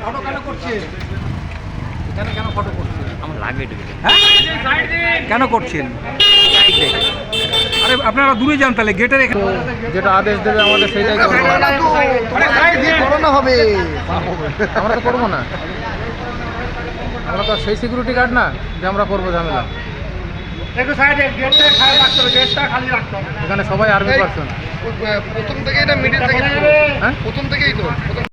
Photo কেন করছেন এখানে কেন ফটো করছেন আমার লাগবে হ্যাঁ? কেন করছেন? আরে আপনারা দূরে যান তাহলে গেটের এখানে। যেটা আদেশ দেবে আমাদের সেইটাই করব করোনা হবে। আমরা তো করব না। আমরা তো সেই সিকিউরিটি গার্ড না যে আমরা করব ঝামেলা। এখানে সবাই আর্মি পার্সন প্রথম থেকে এটা মিডিল থেকে হ্যাঁ? প্রথম থেকেই তো প্রথম